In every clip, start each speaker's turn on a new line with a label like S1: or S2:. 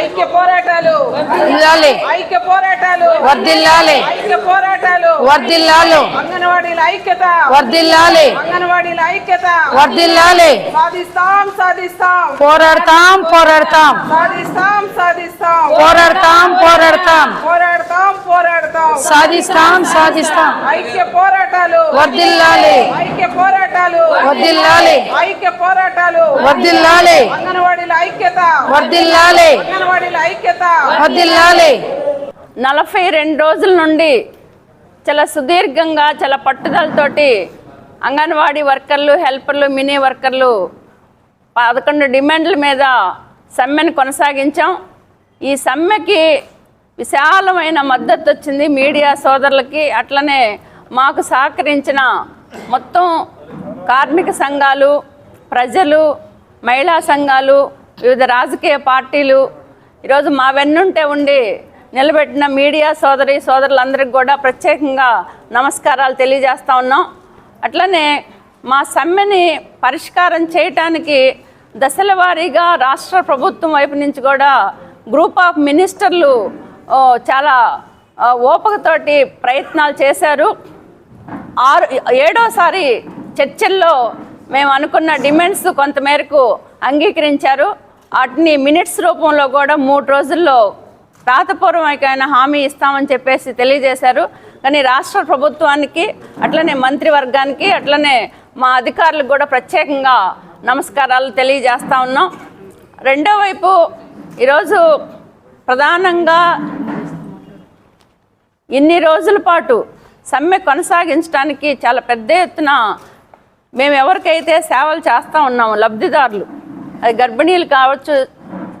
S1: ఐక్య పోరాటాలు.
S2: వర్ధిల్లాలి
S1: ఐక్య పోరాటాలు.
S2: వర్ధిల్లాలి.
S1: ఐక్య పోరాటాలు.
S2: వర్ధిల్లాలి.
S1: అంగన్వాడీల ఐక్యత.
S2: వర్ధిల్లాలి.
S1: అంగన్వాడీల ఐక్యత.
S2: వర్ధిల్లాలి.
S1: సాధిస్తాం సాధిస్తాం.
S2: పోరాడతాం పోరాడతాం.
S1: సాధిస్తాం సాధిస్తాం.
S2: పోరాడతాం పోరాడతాం.
S1: పోరాడతాం పోరాడతాం.
S2: సాధిస్తాం సాధిస్తాం.
S1: ఐక్య పోరాటాలు.
S2: వర్ధిల్లాలి.
S1: ఐక్య పోరాటాలు.
S2: వర్ధిల్లాలి.
S1: ఐక్య పోరాటాలు.
S2: వర్ధిల్లాలి.
S1: అంగన్వాడీల ఐక్యత.
S2: వర్ధిల్లాలి.
S1: అంగన్వాడీల ఐక్యత.
S2: వర్ధిల్లాలి.
S3: నలభై రెండు రోజుల నుండి చాలా సుదీర్ఘంగా చాలా పట్టుదలతోటి అంగన్వాడీ వర్కర్లు హెల్పర్లు మినీ వర్కర్లు పదకొండు డిమాండ్ల మీద సమ్మెను కొనసాగించాం. ఈ సమ్మెకి విశాలమైన మద్దతు వచ్చింది మీడియా సోదరులకి. అట్లనే మాకు సహకరించిన మొత్తం కార్మిక సంఘాలు ప్రజలు మహిళా సంఘాలు వివిధ రాజకీయ పార్టీలు ఈరోజు మా వెన్నుంటే ఉండి నిలబెట్టిన మీడియా సోదరి సోదరులందరికీ కూడా ప్రత్యేకంగా నమస్కారాలు తెలియజేస్తూ ఉన్నాం. అట్లనే మా సమ్మెని పరిష్కారం చేయటానికి దశల వారీగా రాష్ట్ర ప్రభుత్వం వైపు నుంచి కూడా గ్రూప్ ఆఫ్ మినిస్టర్లు చాలా ఓపకతోటి ఓపికతోటి ప్రయత్నాలు చేశారు. ఆరు ఏడోసారి చర్చల్లో మేము అనుకున్న డిమాండ్స్ కొంతమేరకు అంగీకరించారు. వాటిని మినిట్స్ రూపంలో కూడా మూడు రోజుల్లో రాతపూర్వకమైన హామీ ఇస్తామని చెప్పేసి తెలియజేశారు. కానీ రాష్ట్ర ప్రభుత్వానికి అట్లనే మంత్రివర్గానికి అట్లనే మా అధికారులకు కూడా ప్రత్యేకంగా నమస్కారాలు తెలియజేస్తా ఉన్నాం. రెండో వైపు ఈరోజు ప్రధానంగా ఇన్ని రోజుల పాటు సమ్మె కొనసాగించడానికి చాలా పెద్ద ఎత్తున మేము ఎవరికైతే సేవలు చేస్తూ ఉన్నాము లబ్ధిదారులు అది గర్భిణీలు కావచ్చు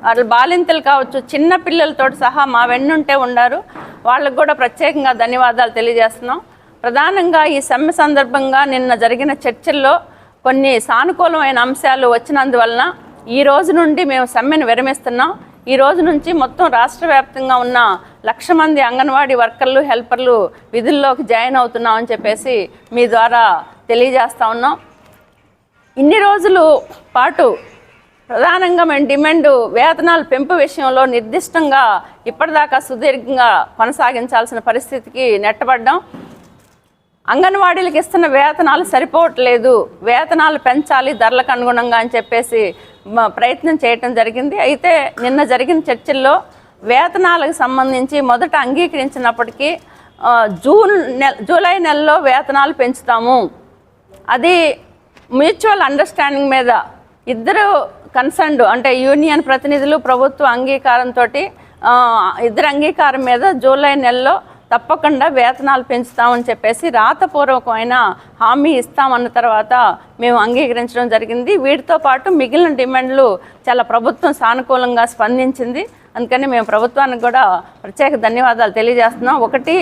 S3: వాళ్ళు బాలింతలు కావచ్చు చిన్న పిల్లలతో సహా మా వెన్నుంటే ఉన్నారు వాళ్ళకు కూడా ప్రత్యేకంగా ధన్యవాదాలు తెలియజేస్తున్నాం. ప్రధానంగా ఈ సమ్మె సందర్భంగా నిన్న జరిగిన చర్చల్లో కొన్ని సానుకూలమైన అంశాలు వచ్చినందువలన ఈ రోజు నుండి మేము సమ్మెను విరమిస్తున్నాం. ఈ రోజు నుంచి మొత్తం రాష్ట్ర వ్యాప్తంగా ఉన్న లక్ష మంది అంగన్వాడీ వర్కర్లు హెల్పర్లు విధుల్లోకి జాయిన్ అవుతున్నాం అని చెప్పేసి మీ ద్వారా తెలియజేస్తా ఉన్నాం. ఇన్ని రోజులు పాటు ప్రధానంగా మేము డిమాండ్ వేతనాల పెంపు విషయంలో నిర్దిష్టంగా ఇప్పటిదాకా సుదీర్ఘంగా కొనసాగించాల్సిన పరిస్థితికి నెట్టబడ్డాం. అంగన్వాడీలకు ఇస్తున్న వేతనాలు సరిపోవట్లేదు. వేతనాలు పెంచాలి ధరలకు అనుగుణంగా అని చెప్పేసి ప్రయత్నం చేయటం జరిగింది. అయితే నిన్న జరిగిన చర్చల్లో వేతనాలకు సంబంధించి మొదట అంగీకరించినప్పటికీ జూన్ నెల జూలై నెలలో వేతనాలు పెంచుతాము. అది మ్యూచువల్ అండర్స్టాండింగ్ మీద ఇద్దరు కన్సర్న్డ్ అంటే యూనియన్ ప్రతినిధులు ప్రభుత్వ అంగీకారంతో ఇద్దరు అంగీకారం మీద జూలై నెలలో తప్పకుండా వేతనాలు పెంచుతామని చెప్పేసి రాతపూర్వకమైన హామీ ఇస్తామన్న తర్వాత మేము అంగీకరించడం జరిగింది. వీటితో పాటు మిగిలిన డిమాండ్లు చాలా ప్రభుత్వం సానుకూలంగా స్పందించింది. అందుకని మేము ప్రభుత్వానికి కూడా ప్రత్యేక ధన్యవాదాలు తెలియజేస్తున్నాం. ఒకటి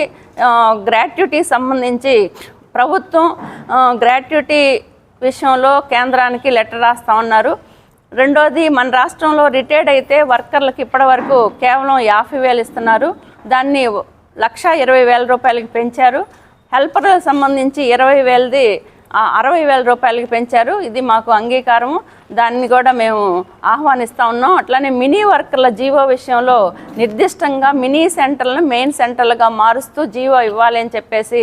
S3: గ్రాట్యుటీ సంబంధించి ప్రభుత్వం గ్రాట్యుటీ విషయంలో కేంద్రానికి లెటర్ రాస్తా ఉన్నారు. రెండోది మన రాష్ట్రంలో రిటైర్డ్ అయితే వర్కర్లకు ఇప్పటివరకు కేవలం యాభై వేలు ఇస్తున్నారు. దాన్ని లక్ష ఇరవై వేల రూపాయలకి పెంచారు. హెల్పర్లకు సంబంధించి ఇరవై వేలది అరవై వేల రూపాయలకి పెంచారు. ఇది మాకు అంగీకారము. దాన్ని కూడా మేము ఆహ్వానిస్తూ ఉన్నాం. అట్లానే మినీ వర్కర్ల జీవో విషయంలో నిర్దిష్టంగా మినీ సెంటర్లను మెయిన్ సెంటర్లుగా మారుస్తూ జీవో ఇవ్వాలి అని చెప్పేసి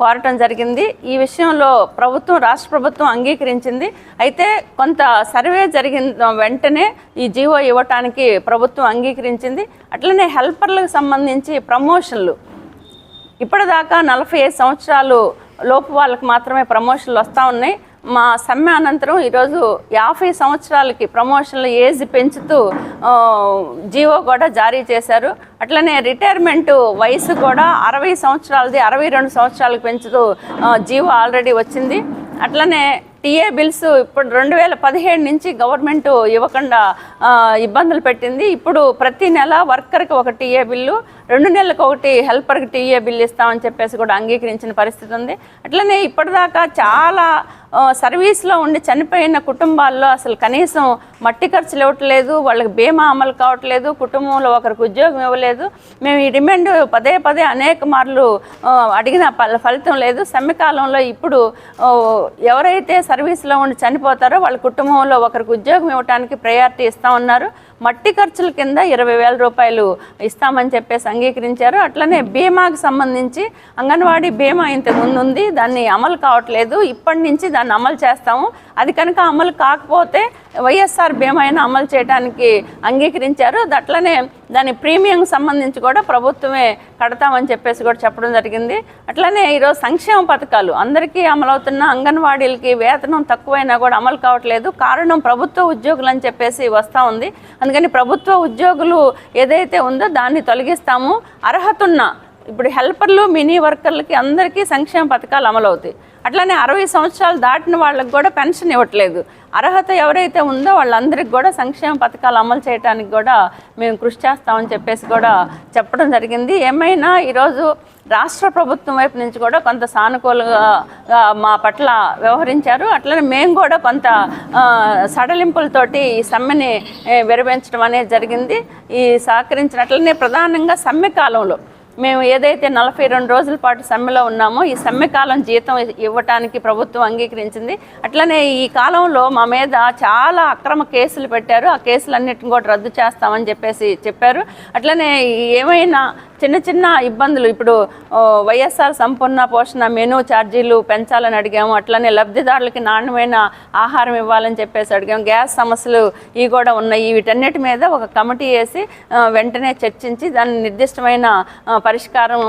S3: కోరటం జరిగింది. ఈ విషయంలో ప్రభుత్వం రాష్ట్ర ప్రభుత్వం అంగీకరించింది. అయితే కొంత సర్వే జరిగిన వెంటనే ఈ జీవో ఇవ్వటానికి ప్రభుత్వం అంగీకరించింది. అట్లనే హెల్పర్లకు సంబంధించి ప్రమోషన్లు. ఇప్పటిదాకా నలభై ఐదు సంవత్సరాలు లోపు వాళ్ళకి మాత్రమే ప్రమోషన్లు వస్తూ ఉన్నాయి. మా సమ్మె అనంతరం ఈరోజు యాభై సంవత్సరాలకి ప్రమోషన్లు ఏజ్ పెంచుతూ జీవో కూడా జారీ చేశారు. అట్లనే రిటైర్మెంట్ వయసు కూడా అరవై సంవత్సరాలది అరవై రెండు సంవత్సరాలకు పెంచుతూ జీవో ఆల్రెడీ వచ్చింది. అట్లనే టీఏ బిల్స్ ఇప్పుడు రెండు వేల పదిహేడు నుంచి గవర్నమెంట్ ఇవ్వకుండా ఇబ్బందులు పెట్టింది. ఇప్పుడు ప్రతి నెల వర్కర్కి ఒక టీఏ బిల్లు రెండు నెలలకు ఒకటి హెల్పర్కి టీఏ బిల్లు ఇస్తామని చెప్పేసి కూడా అంగీకరించిన పరిస్థితి ఉంది. అట్లనే ఇప్పటిదాకా చాలా సర్వీస్లో ఉండి చనిపోయిన కుటుంబాల్లో అసలు కనీసం మట్టి ఖర్చులు ఇవ్వట్లేదు వాళ్ళకి బీమా అమలు కావట్లేదు కుటుంబంలో ఒకరికి ఉద్యోగం ఇవ్వలేదు. మేము ఈ డిమాండ్ పదే పదే అనేక మార్లు అడిగిన ఫల- ఫలితం లేదు. సమ్మెకాలంలో ఇప్పుడు ఎవరైతే సర్వీస్లో ఉండి చనిపోతారో వాళ్ళ కుటుంబంలో ఒకరికి ఉద్యోగం ఇవ్వడానికి ప్రయారిటీ ఇస్తా ఉన్నారు. మట్టి ఖర్చుల కింద ఇరవై వేల రూపాయలు ఇస్తామని చెప్పేసి అంగీకరించారు. అట్లనే బీమాకు సంబంధించి అంగన్వాడీ బీమా ఇంతకు ముందు ఉంది దాన్ని అమలు కావట్లేదు. ఇప్పటి నుంచి దాన్ని అమలు చేస్తాము. అది కనుక అమలు కాకపోతే వైఎస్ఆర్ బీమా అయినా అమలు చేయడానికి అంగీకరించారు. అట్లనే దాని ప్రీమియం సంబంధించి కూడా ప్రభుత్వమే కడతామని చెప్పేసి కూడా చెప్పడం జరిగింది. అట్లనే ఈరోజు సంక్షేమ పథకాలు అందరికీ అమలవుతున్న అంగన్వాడీలకి వేతనం తక్కువైనా కూడా అమలు కావట్లేదు. కారణం ప్రభుత్వ ఉద్యోగులు అని చెప్పేసి వస్తూ ఉంది. అందుకని ప్రభుత్వ ఉద్యోగులు ఏదైతే ఉందో దాన్ని తొలగిస్తాము. అర్హత ఉన్న ఇప్పుడు హెల్పర్లు మినీ వర్కర్లకి అందరికీ సంక్షేమ పథకాలు అమలవుతాయి. అట్లానే అరవై సంవత్సరాలు దాటిన వాళ్ళకి కూడా పెన్షన్ ఇవ్వట్లేదు. అర్హత ఎవరైతే ఉందో వాళ్ళందరికీ కూడా సంక్షేమ పథకాలు అమలు చేయడానికి కూడా మేము కృషి చేస్తామని చెప్పేసి కూడా చెప్పడం జరిగింది. ఏమైనా ఈరోజు రాష్ట్ర ప్రభుత్వం వైపు నుంచి కూడా కొంత సానుకూలంగా మా పట్ల వ్యవహరించారు. అట్లనే మేము కూడా కొంత సడలింపులతోటి ఈ సమ్మెని విరమించడం అనేది జరిగింది. ఈ సహకరించినట్లనే ప్రధానంగా సమ్మె కాలంలో మేము ఏదైతే నలభై రెండు రోజుల పాటు సమ్మెలో ఉన్నామో ఈ సమ్మె కాలం జీతం ఇవ్వటానికి ప్రభుత్వం అంగీకరించింది. అట్లనే ఈ కాలంలో మా మీద చాలా అక్రమ కేసులు పెట్టారు. ఆ కేసులన్నిటిని కూడా రద్దు చేస్తామని చెప్పేసి చెప్పారు. అట్లనే ఏమైనా చిన్న చిన్న ఇబ్బందులు. ఇప్పుడు వైఎస్ఆర్ సంపూర్ణ పోషణ మెనూ ఛార్జీలు పెంచాలని అడిగాము. అట్లనే లబ్ధిదారులకి నాణ్యమైన ఆహారం ఇవ్వాలని చెప్పేసి అడిగాము. గ్యాస్ సమస్యలు ఇవి కూడా ఉన్నాయి. వీటన్నిటి మీద ఒక కమిటీ వేసి వెంటనే చర్చించి దాని నిర్దిష్టమైన పరిష్కారం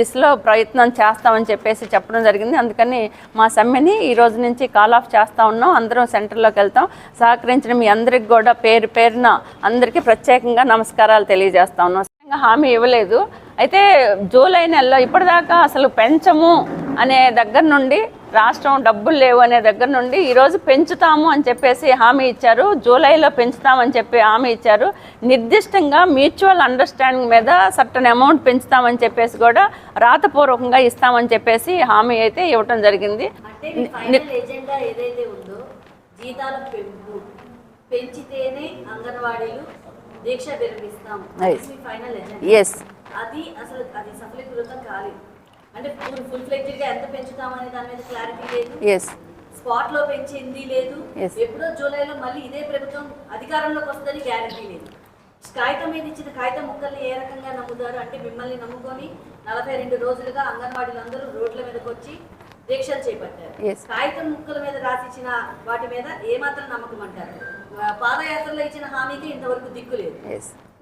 S3: దిశలో ప్రయత్నం చేస్తామని చెప్పేసి చెప్పడం జరిగింది. అందుకని మా సమ్మెని ఈ రోజు నుంచి కాల్ ఆఫ్ చేస్తూ ఉన్నాం. అందరం సెంటర్లోకి వెళ్తాం. సహకరించిన మీ అందరికి కూడా పేరు పేరున అందరికీ ప్రత్యేకంగా నమస్కారాలు తెలియజేస్తా ఉన్నాం. హామీ ఇవ్వలేదు. అయితే జూలై నెలలో ఇప్పటిదాకా అసలు పెంచము అనే దగ్గర నుండి రాష్ట్రం డబ్బులు లేవు అనే దగ్గర నుండి ఈరోజు పెంచుతాము అని చెప్పేసి హామీ ఇచ్చారు. జూలైలో పెంచుతామని చెప్పి హామీ ఇచ్చారు. నిర్దిష్టంగా మ్యూచువల్ అండర్స్టాండింగ్ మీద సర్టన్ అమౌంట్ పెంచుతామని చెప్పేసి కూడా రాతపూర్వకంగా ఇస్తామని చెప్పేసి హామీ అయితే ఇవ్వటం జరిగింది.
S4: జీతాల పెంపు పెంచితేనే అంగన్వాడీలు దీక్ష విరమిస్తాం. మీ ఫైనల్
S3: ఎస్
S4: అది అసలు అది సఫలీకృతం కాలేదు. అంటే ఫుల్ ఫుల్ ఫ్లెక్టెడ్గా ఎంత పెంచుతామనే దాని మీద క్లారిటీ లేదు.
S3: ఎస్
S4: స్పాట్లో పెంచింది లేదు. ఎప్పుడో జూలైలో మళ్ళీ ఇదే ప్రభుత్వం అధికారంలోకి వస్తుందని గ్యారంటీ లేదు. కాగితం మీద ఇచ్చిన కాగితం ముక్కల్ని ఏ రకంగా నమ్ముతారు అంటే మిమ్మల్ని నమ్ముకొని నలభై రెండు రోజులుగా అంగన్వాడీలందరూ రోడ్ల మీదకి వచ్చి దీక్షలు చేపట్టారు. కాగితం ముక్కల మీద రాసిచ్చిన వాటి మీద ఏమాత్రం నమ్మకం అంటారు? పాదయాత్రలో ఇచ్చిన హామీకి ఇంతవరకు దిక్కు లేదు.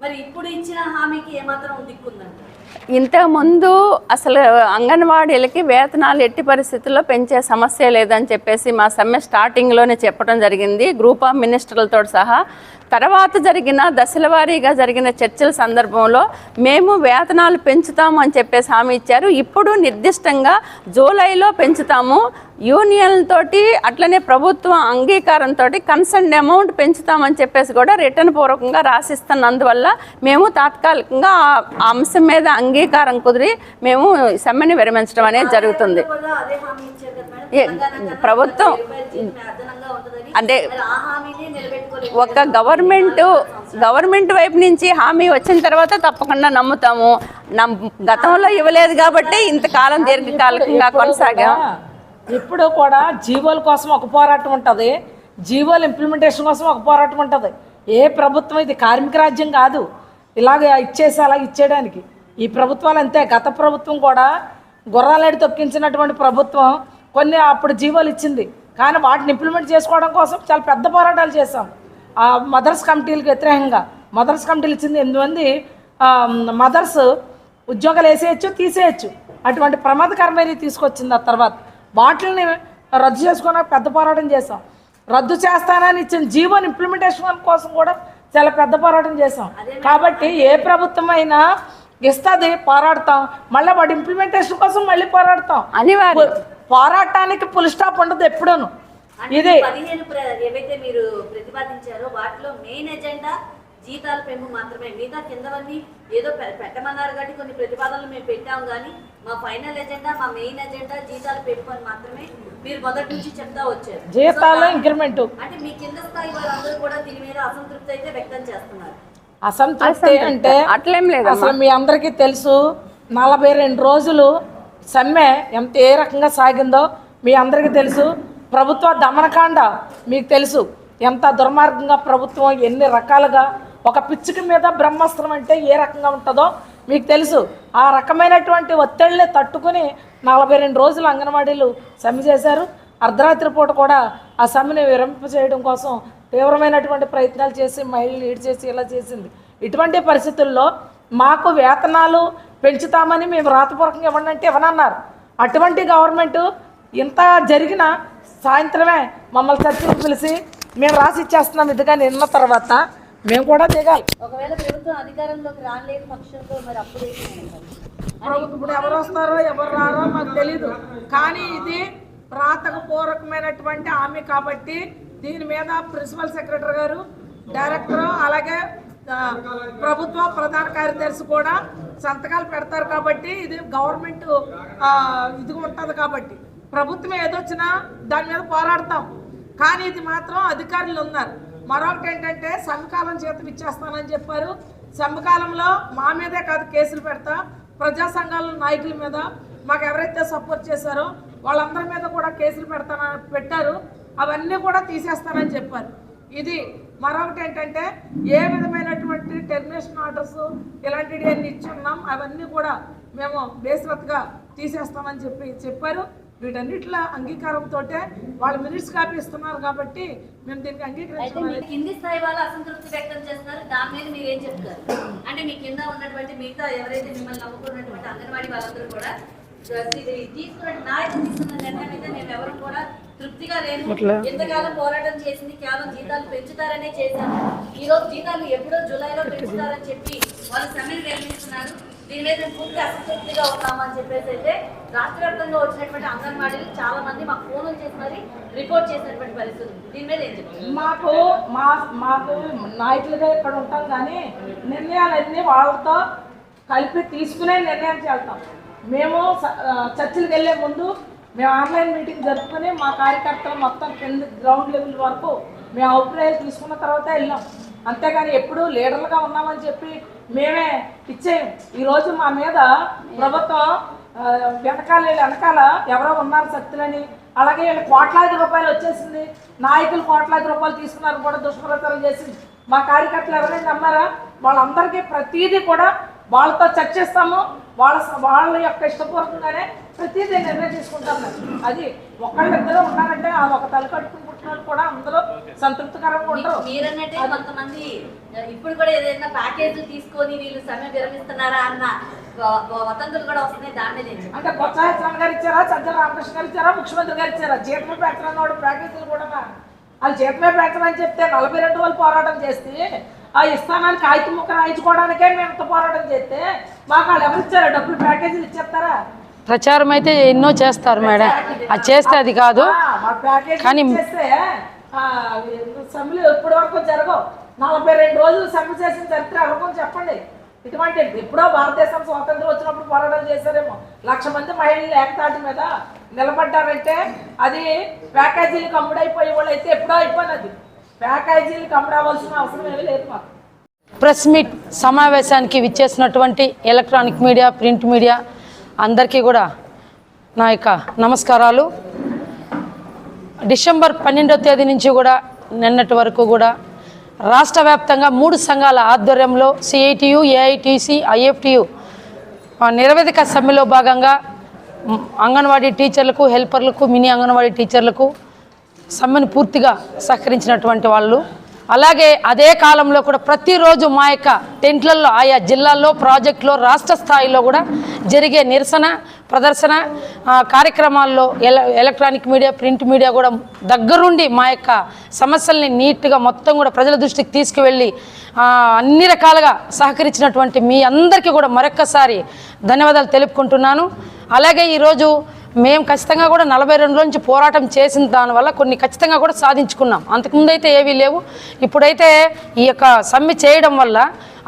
S4: మరి ఇప్పుడు ఇచ్చిన హామీకి ఏమాత్రం
S3: ఇంతకుముందు అసలు అంగన్వాడీలకి వేతనాలు ఎట్టి పరిస్థితుల్లో పెంచే సమస్య లేదని చెప్పేసి మా సమ్మె స్టార్టింగ్లోనే చెప్పడం జరిగింది. గ్రూప్ ఆఫ్ మినిస్టర్లతో సహా తర్వాత జరిగిన దశల వారీగా జరిగిన చర్చల సందర్భంలో మేము వేతనాలు పెంచుతాము అని చెప్పేసి హామీ ఇచ్చారు. ఇప్పుడు నిర్దిష్టంగా జూలైలో పెంచుతాము. యూనియన్ తోటి అట్లనే ప్రభుత్వం అంగీకారంతో కన్సర్న్ అమౌంట్ పెంచుతామని చెప్పేసి కూడా రిటర్న్ పూర్వకంగా రాసిస్తున్నందువల్ల మేము తాత్కాలికంగా ఆ అంశం మీద అంగీకారం కుదిరి మేము సమ్మెని విరమించడం అనేది జరుగుతుంది. ప్రభుత్వం అంటే ఒక గవర్నమెంట్ గవర్నమెంట్ వైపు నుంచి హామీ వచ్చిన తర్వాత తప్పకుండా నమ్ముతాము. నమ్ గతంలో ఇవ్వలేదు కాబట్టి ఇంతకాలం దీర్ఘకాలికంగా కొనసాగాం.
S5: ఇప్పుడు కూడా జీవోల కోసం ఒక పోరాటం ఉంటుంది. జీవోల ఇంప్లిమెంటేషన్ కోసం ఒక పోరాటం ఉంటుంది. ఏ ప్రభుత్వం ఇది కార్మిక రాజ్యం కాదు. ఇలాగ ఇచ్చేసి అలా ఇచ్చేయడానికి. ఈ ప్రభుత్వాలు అంతే. గత ప్రభుత్వం కూడా గుర్రాలేడి తొక్కించినటువంటి ప్రభుత్వం కొన్ని అప్పుడు జీవోలు ఇచ్చింది. కానీ వాటిని ఇంప్లిమెంట్ చేసుకోవడం కోసం చాలా పెద్ద పోరాటాలు చేశాం. ఆ మదర్స్ కమిటీలకు వ్యతిరేకంగా. మదర్స్ కమిటీలు ఇచ్చింది ఎనిమిది మంది మదర్స్ ఉద్యోగాలు వేసేయచ్చు తీసేయచ్చు. అటువంటి ప్రమాదకరమైనవి తీసుకొచ్చింది ఆ తర్వాత వాటిని రద్దు చేసుకున్న పెద్ద పోరాటం చేసాం రద్దు చేస్తానని ఇచ్చిన జీవోని ఇంప్లిమెంటేషన్ కోసం కూడా చాలా పెద్ద పోరాటం చేసాం కాబట్టి ఏ ప్రభుత్వం అయినా ఇస్తుంది పోరాడతాం. మళ్ళీ వాటి ఇంప్లిమెంటేషన్ కోసం మళ్ళీ పోరాడతాం.
S3: అనివార్యం.
S5: పోరాటానికి పుల్ స్టాప్ ఉండదు ఎప్పుడూను. ఇది
S4: పదిహేను ప్ర- ఏవైతే మీరు ప్రతిపాదించారో వాటిలో మెయిన్ ఎజెండా జీతాల పెంపు మాత్రమే. మిగతా కిందవన్నీ ఏదో పెట్టమన్నారు కాబట్టి కొన్ని ప్రతిపాదనలు మేము పెట్టాం కానీ మా ఫైనల్ ఎజెండా మా మెయిన్ ఎజెండా జీతాల పెంపు అని మాత్రమే మీరు మొదటి నుంచి చెప్తా వచ్చారు.
S5: జీతాలు ఇంక్రిమెంట్
S4: అంటే మీ కింద స్థాయి కూడా దీని మీద అసంతృప్తి అయితే వ్యక్తం చేస్తున్నారు.
S5: అసంతృప్తి. అంటే
S3: అట్లేం లేదమ్మా.
S5: అసలు మీ అందరికీ తెలుసు నలభై రెండు రోజులు సమ్మె ఎంత ఏ రకంగా సాగిందో మీ అందరికీ తెలుసు. ప్రభుత్వ దమనకాండ మీకు తెలుసు. ఎంత దుర్మార్గంగా ప్రభుత్వం ఎన్ని రకాలుగా ఒక పిచ్చుక మీద బ్రహ్మాస్త్రం అంటే ఏ రకంగా ఉంటుందో మీకు తెలుసు. ఆ రకమైనటువంటి ఒత్తిళ్ళని తట్టుకుని నలభై రెండు రోజులు అంగన్వాడీలు సమ్మె చేశారు. అర్ధరాత్రి పూట కూడా ఆ సమ్మెను విరంప చేయడం కోసం తీవ్రమైనటువంటి ప్రయత్నాలు చేసి మహిళలు లీడ్ చేసి ఇలా చేసింది. ఇటువంటి పరిస్థితుల్లో మాకు వేతనాలు పెంచుతామని మేము రాతపూర్వకంగా ఇవ్వండి అంటే ఇవ్వనన్నారు అటువంటి గవర్నమెంట్ ఇంత జరిగిన సాయంత్రమే మమ్మల్ని చర్చలకు పిలిచి మేము రాసి ఇచ్చేస్తున్నాం ఇదిగా నిన్న తర్వాత మేము కూడా దిగాలి.
S4: ఒకవేళ ప్రభుత్వం అధికారంలోకి రాలేని పక్షంలో మరి అప్పుడు
S5: ఇప్పుడు ఎవరు వస్తారో ఎవరు రారో మాకు తెలీదు. కానీ ఇది ప్రాతక పూర్వకమైనటువంటి హామీ కాబట్టి దీని మీద ప్రిన్సిపల్ సెక్రటరీ గారు డైరెక్టర్ అలాగే ప్రభుత్వ ప్రధాన కార్యదర్శి కూడా సంతకాలు పెడతారు కాబట్టి ఇది గవర్నమెంట్ ఇది ఉంటుంది కాబట్టి. ప్రభుత్వం ఏదొచ్చినా దాని మీద పోరాడతాం. కానీ ఇది మాత్రం అధికారులు ఉన్నారు. మరొకటి ఏంటంటే సమకాలం జీతం ఇచ్చేస్తానని చెప్పారు. సమకాలంలో మా మీదే కాదు కేసులు పెడతా. ప్రజా సంఘాల నాయకుల మీద మాకు ఎవరైతే సపోర్ట్ చేశారో వాళ్ళందరి మీద కూడా కేసులు పెడతానని పెట్టారు. అవన్నీ కూడా తీసేస్తానని చెప్పారు. ఇది మరొకటి ఏంటంటే ఏ విధమైనటువంటి టెర్మినేషన్ ఆర్డర్స్ ఇలాంటివి అన్ని ఇచ్చి ఉన్నాం అవన్నీ కూడా మేము బేస్రత్గా తీసేస్తామని చెప్పి చెప్పారు. వీటన్నిటిలో అంగీకారంతో వాళ్ళు మినిట్స్ కాపీ ఇస్తున్నారు కాబట్టి మేము దీనికి అంగీకరించాలి
S4: కింది స్థాయి వాళ్ళు అసంతృప్తి వ్యక్తం చేస్తున్నారు. దాని మీద మీరు ఏం చెప్తారు? అంటే మీ కింద ఉన్నటువంటి మిగతా ఎవరైతే మిమ్మల్ని నమ్ముకున్నటువంటి అంగన్వాడీ వాళ్ళందరూ కూడా తీసుకున్న నాయకులు తీసుకున్న నిర్ణయం మేము ఎవరు కూడా తృప్తిగా లేము ఎంతకాలం పోరాటం చేసింది కేవలం జీతాలు పెంచుతారనే చేశాము ఈ రోజు జీతాలు ఎప్పుడో జూలైలో పెంచుతారని చెప్పి వాళ్ళు సమ్మెను నిర్మిస్తున్నారు. దీని మీద పూర్తి అసంతృప్తిగా ఉన్నామని చెప్పేసి అయితే రాష్ట్ర వ్యాప్తంగా వచ్చినటువంటి అంగన్వాడీలు చాలా మంది మాకు ఫోన్లు చేసి మరి రిపోర్ట్ చేసినటువంటి పరిస్థితి ఉంది. దీని మీద ఏం చెప్తారు?
S5: మాకు మా మాకు నాయకులుగా ఇక్కడ ఉంటాం కానీ నిర్ణయాలన్నీ వాళ్ళతో కలిపి తీసుకునే నిర్ణయం చేస్తాం. మేము స- ఆ, చర్చిలకు వెళ్ళే ముందు మేము ఆన్లైన్ మీటింగ్ జరుపుకొని మా కార్యకర్తలు మొత్తం కింద గ్రౌండ్ లెవెల్ వరకు మేము అభిప్రాయాలు తీసుకున్న తర్వాత వెళ్ళాం. అంతేగాని ఎప్పుడు లీడర్లుగా ఉన్నామని చెప్పి మేమే ఇచ్చేయం. ఈరోజు మా మీద ప్రభుత్వం వెనకాల వెనకాల ఎవరో ఉన్నారు శక్తులని అలాగే వీళ్ళు కోట్లాది రూపాయలు వచ్చేసింది. నాయకులు కోట్లాది రూపాయలు తీసుకున్నారు కూడా దుష్ప్రచారం చేసింది మా కార్యకర్తలు ఎవరైనా నమ్మారా? వాళ్ళందరికీ ప్రతిదీ కూడా వాళ్ళతో చర్చిస్తాము. వాళ్ళ వాళ్ళ యొక్క ఇష్టపూర్వకంగానే ప్రతిదీ నిర్ణయం తీసుకుంటాం. అది ఒకళ్ళిద్దరూ ఉన్నారంటే ఆ ఒక తల కట్టుకుని పుట్టిన కూడా అందరూ సంతృప్తికరంగా ఉండరు
S4: మీరన్నట్టే కొంతమంది ఇప్పుడు కూడా ఏదైనా ప్యాకేజీలు తీసుకొని వీళ్ళు సమ్మె విరమిస్తున్నారా అన్న వ- వ- వదంతులు కూడా వస్తున్నాయి దాని మీద?
S5: అంటే బొత్స గారు ఇచ్చారా సజ్జల రామకృష్ణ గారు ఇచ్చారా ముఖ్యమంత్రి గారు ఇచ్చారా జీతమే పెట్టరన్న వాడు ప్యాకేజీలు కూడా వాళ్ళు జీతమే పెట్టరని చెప్తే నలభై రెండు రోజులు పోరాటం చేస్తే ఆ ఇస్తానని కాగితం ముక్క రాయించుకోవడానికే మేము ఇంత పోరాటం చేస్తే మాకు వాళ్ళు ఎవరు ఇచ్చారా? డబ్బులు ప్యాకేజీలు ఇచ్చేస్తారా?
S2: ప్రచారం అయితే ఎన్నో చేస్తారు మేడం. అది చేస్తే అది కాదు. కానీ-
S5: సమ్మెలు ఇప్పటి వరకు జరగవు. నలభై రెండు రోజులు సమ్మె చేసిన చరిత్ర ఎవరికో చెప్పండి. ఇటువంటి ఎప్పుడో భారతదేశం స్వాతంత్రం వచ్చినప్పుడు పోరాటం చేశారేమో. లక్ష మంది మహిళలు ఏకతాటి మీద నిలబడ్డారంటే అది ప్యాకేజీలకు అమ్ముడైపోయే వాళ్ళు అయితే ఎప్పుడో అయిపోయినది. ప్యాకేజీలకు అమ్ముడవలసిన అవసరం ఏమీ లేదు మాకు.
S2: ప్రెస్ మీట్ సమావేశానికి విచ్చేసినటువంటి ఎలక్ట్రానిక్ మీడియా ప్రింట్ మీడియా అందరికీ కూడా నా యొక్క నమస్కారాలు. డిసెంబర్ పన్నెండో తేదీ నుంచి కూడా నిన్నటి వరకు కూడా రాష్ట్ర వ్యాప్తంగా మూడు సంఘాల ఆధ్వర్యంలో సిఐటియు ఏఐటిసి ఐఎఫ్టియు నిరవేదిక సమ్మెలో భాగంగా అంగన్వాడీ టీచర్లకు హెల్పర్లకు మినీ అంగన్వాడీ టీచర్లకు సమ్మెను పూర్తిగా సహకరించినటువంటి వాళ్ళు. అలాగే అదే కాలంలో కూడా ప్రతిరోజు మా యొక్క టెంట్లలో ఆయా జిల్లాల్లో ప్రాజెక్టులో రాష్ట్ర స్థాయిలో కూడా జరిగే నిరసన ప్రదర్శన కార్యక్రమాల్లో ఎల ఎలక్ట్రానిక్ మీడియా ప్రింట్ మీడియా కూడా దగ్గరుండి మా యొక్క సమస్యల్ని నీట్గా మొత్తం కూడా ప్రజల దృష్టికి తీసుకువెళ్ళి అన్ని రకాలుగా సహకరించినటువంటి మీ అందరికీ కూడా మరొక్కసారి ధన్యవాదాలు తెలుపుకుంటున్నాను. అలాగే ఈరోజు మేము ఖచ్చితంగా కూడా నలభై రెండు నుంచి పోరాటం చేసిన దానివల్ల కొన్ని ఖచ్చితంగా కూడా సాధించుకున్నాం. అంతకుముందు అయితే ఏవీ లేవు. ఇప్పుడైతే ఈ యొక్క సమ్మె చేయడం వల్ల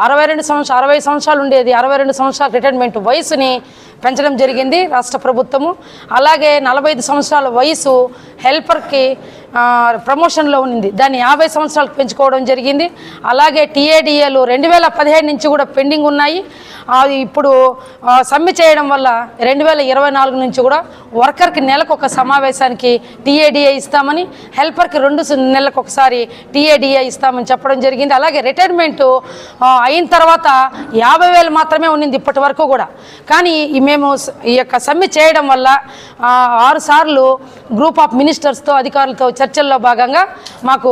S2: అరవై రెండు సంవత్సరాలు అరవై సంవత్సరాలు ఉండేది. అరవై రెండు సంవత్సరాల రిటైర్మెంట్ వయసుని పెంచడం జరిగింది రాష్ట్ర ప్రభుత్వము. అలాగే నలభై ఐదు సంవత్సరాల వయసు హెల్పర్కి ప్రమోషన్లో ఉంది దాన్ని యాభై సంవత్సరాలకు పెంచుకోవడం జరిగింది. అలాగే టీఏడిఏలు రెండు వేల పదిహేడు నుంచి కూడా పెండింగ్ ఉన్నాయి. అది ఇప్పుడు సమ్మె చేయడం వల్ల రెండు వేల ఇరవై నాలుగు నుంచి కూడా వర్కర్కి నెలకు ఒక సమావేశానికి టీఏడిఏ ఇస్తామని హెల్పర్కి రెండు నెలలకు ఒకసారి టీఏడిఏ ఇస్తామని చెప్పడం జరిగింది. అలాగే రిటైర్మెంట్ అయిన తర్వాత యాభై వేలు మాత్రమే ఉన్నింది ఇప్పటి వరకు కూడా. కానీ మేము ఈ యొక్క సమ్మె చేయడం వల్ల ఆరుసార్లు గ్రూప్ ఆఫ్ మినిస్టర్స్తో అధికారులతో చర్చల్లో భాగంగా మాకు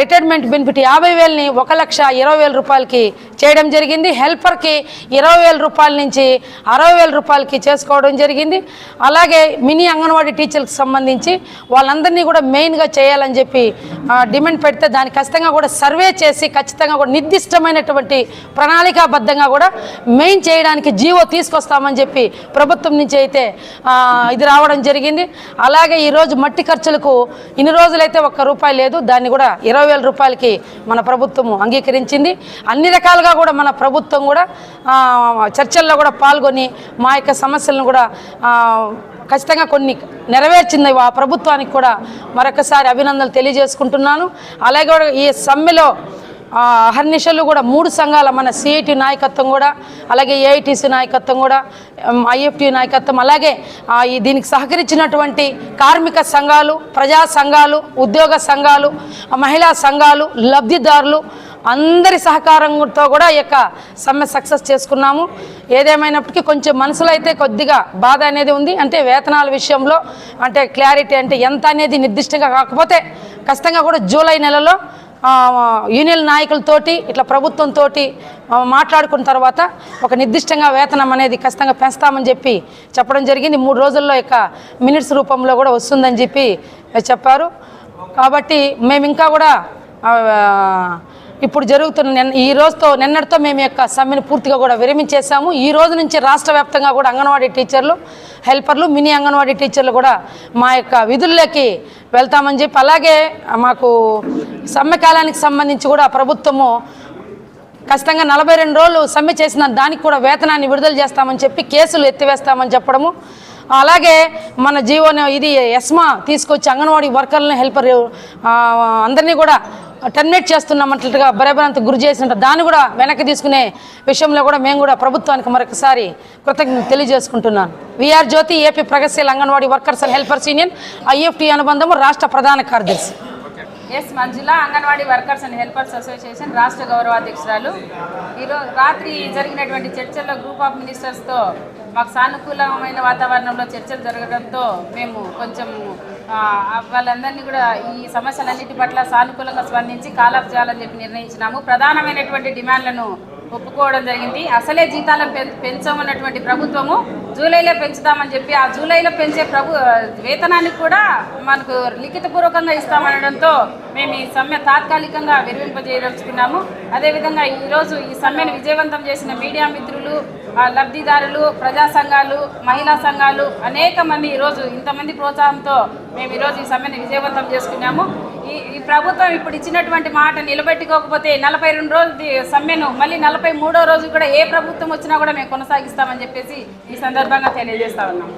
S2: రిటైర్మెంట్ బెనిఫిట్ యాభై వేలని ఒక లక్ష ఇరవై వేల రూపాయలకి చేయడం జరిగింది. హెల్పర్కి ఇరవై వేల రూపాయల నుంచి అరవై వేల రూపాయలకి చేసుకోవడం జరిగింది. అలాగే మినీ అంగన్వాడీ టీచర్లకు సంబంధించి వాళ్ళందరినీ కూడా మెయిన్గా చేయాలని చెప్పి డిమాండ్ పెడితే దాన్ని ఖచ్చితంగా కూడా సర్వే చేసి ఖచ్చితంగా కూడా నిర్దిష్టమైనటువంటి ప్రణాళికాబద్ధంగా కూడా మెయిన్ చేయడానికి జీవో తీసుకొస్తామని చెప్పి ప్రభుత్వం నుంచి అయితే ఇది రావడం జరిగింది. అలాగే ఈరోజు మట్టి ఖర్చులకు ఇన్ని రోజులైతే ఒక్క రూపాయి లేదు. దాన్ని కూడా ఇరవై వేల రూపాయలకి మన ప్రభుత్వము అంగీకరించింది. అన్ని రకాలుగా కూడా మన ప్రభుత్వం కూడా చర్చల్లో కూడా పాల్గొని మా యొక్క సమస్యలను కూడా ఖచ్చితంగా కొన్ని నెరవేర్చింది ఆ ప్రభుత్వానికి కూడా మరొకసారి అభినందనలు తెలియజేసుకుంటున్నాను. అలాగే ఈ సమ్మెలో అహర్నిశలు కూడా మూడు సంఘాల మన సిఐటి నాయకత్వం కూడా అలాగే ఏఐటీసీ నాయకత్వం కూడా ఐఎఫ్టీ నాయకత్వం అలాగే ఈ దీనికి సహకరించినటువంటి కార్మిక సంఘాలు ప్రజా సంఘాలు ఉద్యోగ సంఘాలు మహిళా సంఘాలు లబ్ధిదారులు అందరి సహకారంతో కూడా ఈ యొక్క సమ్మె సక్సెస్ చేసుకున్నాము. ఏదేమైనప్పటికీ కొంచెం మనసులో అయితే కొద్దిగా బాధ అనేది ఉంది. అంటే వేతనాల విషయంలో అంటే క్లారిటీ అంటే ఎంత అనేది నిర్దిష్టంగా కాకపోతే ఖచ్చితంగా కూడా జూలై నెలలో యూనియన్ నాయకులతోటి ఇట్లా ప్రభుత్వంతో మాట్లాడుకున్న తర్వాత ఒక నిర్దిష్టంగా వేతనం అనేది ఖచ్చితంగా పెంచుతామని చెప్పి చెప్పడం జరిగింది. మూడు రోజుల్లో ఇక మినిట్స్ రూపంలో కూడా వస్తుందని చెప్పి చెప్పారు. కాబట్టి మేము ఇంకా కూడా ఇప్పుడు జరుగుతున్న ఈ రోజుతో నిన్నటితో మేము యొక్క సమ్మెను పూర్తిగా కూడా విరమించేసాము ఈ రోజు నుంచి రాష్ట్ర వ్యాప్తంగా కూడా అంగన్వాడీ టీచర్లు హెల్పర్లు మినీ అంగన్వాడీ టీచర్లు కూడా మా యొక్క విధుల్లోకి వెళ్తామని చెప్పి అలాగే మాకు సమ్మె కాలానికి సంబంధించి కూడా ప్రభుత్వము ఖచ్చితంగా నలభై రెండు రోజులు సమ్మె చేసిన దానికి కూడా వేతనాన్ని విడుదల చేస్తామని చెప్పి కేసులు ఎత్తివేస్తామని చెప్పడము అలాగే మన జీవన ఇది ఎస్మా తీసుకొచ్చి అంగన్వాడీ వర్కర్లను హెల్పర్ అందరినీ కూడా టర్మినేట్ చేస్తున్నామంటట్టుగా భయభ్రాంతి గురి చేసిన దాన్ని కూడా వెనక్కి తీసుకునే విషయంలో కూడా మేము కూడా ప్రభుత్వానికి మరొకసారి కృతజ్ఞత తెలియజేసుకుంటున్నాను. విఆర్ జ్యోతి ఏపీ ప్రగతిశీల anganwadi workers and helpers union IFT అనుబంధము రాష్ట్ర ప్రధాన కార్యదర్శి.
S6: S Manjula anganwadi workers and helpers association రాష్ట్ర గౌరవాధ్యక్షురాలు ఈరోజు రాత్రి జరిగినటువంటి చర్చల్లో గ్రూప్ ఆఫ్ మినిస్టర్స్తో మాకు సానుకూలమైన వాతావరణంలో చర్చలు జరగడంతో మేము కొంచెం వాళ్ళందరినీ కూడా ఈ సమస్యలన్నిటి పట్ల సానుకూలంగా స్పందించి కాలప్ చేయాలని చెప్పి నిర్ణయించినాము. ప్రధానమైనటువంటి డిమాండ్లను ఒప్పుకోవడం జరిగింది. అసలే జీతాలను పెంచమన్నటువంటి ప్రభుత్వము జూలైలో పెంచుతామని చెప్పి ఆ జూలైలో పెంచే ప్రభు వేతనాన్ని కూడా మనకు లిఖితపూర్వకంగా ఇస్తామనడంతో మేము ఈ సమ్మె తాత్కాలికంగా విరమింపజేయదలుచుకున్నాము. అదేవిధంగా ఈరోజు ఈ సమ్మెను విజయవంతం చేసిన మీడియా మిత్రులు లబ్ధిదారులు ప్రజా సంఘాలు మహిళా సంఘాలు అనేక మంది ఈరోజు ఇంతమంది ప్రోత్సాహంతో మేము ఈరోజు ఈ సమ్మెను విజయవంతం చేసుకున్నాము. ఈ ఈ ప్రభుత్వం ఇప్పుడు ఇచ్చినటువంటి మాట నిలబెట్టుకోకపోతే నలభై రెండు రోజులు సమ్మెను మళ్ళీ నలభై మూడో రోజు కూడా ఏ ప్రభుత్వం వచ్చినా కూడా మేము కొనసాగిస్తామని చెప్పేసి ఈ సందర్భంగా తెలియజేస్తా ఉన్నాము